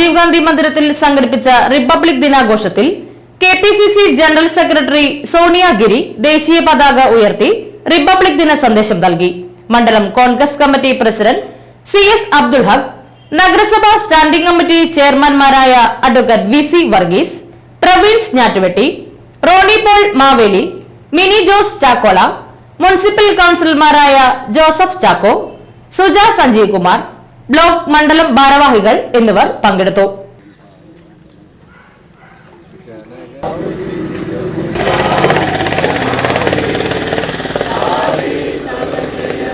രാജീവ് ഗാന്ധി മന്ദിരത്തിൽ സംഘടിപ്പിച്ച republic ദിനാഘോഷത്തിൽ K P C C general secretary Sonia Giri ദേശീയ പതാക ഉയർത്തി റിപ്പബ്ലിക് ദിന സന്ദേശം നൽകി. മണ്ഡലം Congress committee president C S Abdul Haq നഗരസഭാ സ്റ്റാൻഡിംഗ് കമ്മിറ്റി ചെയർമാൻമാരായ advocate V C Varghese പ്രവീൺസ് Njattuvetti Roni Paul Maveli Mini Jose Chakkola municipal കൌൺസിലർമാരായ ജോസഫ് ചാക്കോ സുജ സഞ്ജീവ് കുമാർ ബ്ലോക്ക് മണ്ഡലം ഭാരവാഹികൾ എന്നിവർ പങ്കെടുത്തു.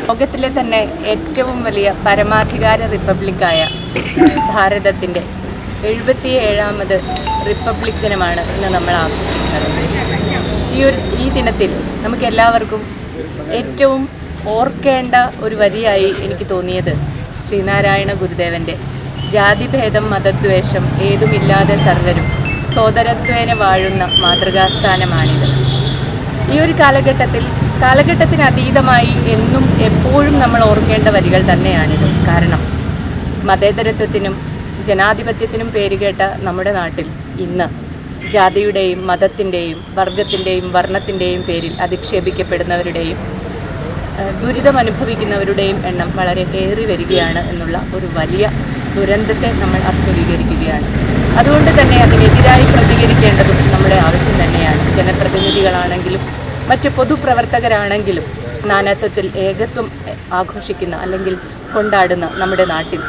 ലോകത്തിലെ തന്നെ ഏറ്റവും വലിയ പരമാധികാര റിപ്പബ്ലിക്കായ ഭാരതത്തിന്റെ എഴുപത്തിയേഴാമത് റിപ്പബ്ലിക് ദിനമാണ് ഇന്ന് നമ്മൾ ആഘോഷിക്കുന്നത്. ഈ ഒരു ഈ ദിനത്തിൽ നമുക്ക് എല്ലാവർക്കും ഏറ്റവും ഓർക്കേണ്ട ഒരു വരിയായി എനിക്ക് തോന്നിയത് ശ്രീനാരായണ ഗുരുദേവന്റെ ജാതിഭേദം മതദ്വേഷം ഏതുമില്ലാതെ സർവരും സോദരത്വേന വാഴുന്ന മാതൃകാസ്ഥാനമാണിത്. ഈ ഒരു കാലഘട്ടത്തിൽ കാലഘട്ടത്തിന് അതീതമായി എന്നും എപ്പോഴും നമ്മൾ ഓർക്കേണ്ട വരികൾ തന്നെയാണിത്. കാരണം മതേതരത്വത്തിനും ജനാധിപത്യത്തിനും പേരുകേട്ട നമ്മുടെ നാട്ടിൽ ഇന്ന് ജാതിയുടെയും മതത്തിന്റെയും വർഗത്തിന്റെയും വർണത്തിന്റെയും പേരിൽ അധിക്ഷേപിക്കപ്പെടുന്നവരുടെയും ദുരിതം അനുഭവിക്കുന്നവരുടെയും എണ്ണം വളരെ ഏറി വരികയാണ് എന്നുള്ള ഒരു വലിയ ദുരന്തത്തെ നമ്മൾ അഭിമുഖീകരിക്കുകയാണ്. അതുകൊണ്ട് തന്നെ അതിനെതിരായി പ്രതികരിക്കേണ്ടതും നമ്മുടെ ആവശ്യം തന്നെയാണ്. ജനപ്രതിനിധികളാണെങ്കിലും മറ്റ് പൊതുപ്രവർത്തകരാണെങ്കിലും നാനാത്വത്തിൽ ഏകത്വം ആഘോഷിക്കുന്ന അല്ലെങ്കിൽ കൊണ്ടാടുന്ന നമ്മുടെ നാട്ടിൽ.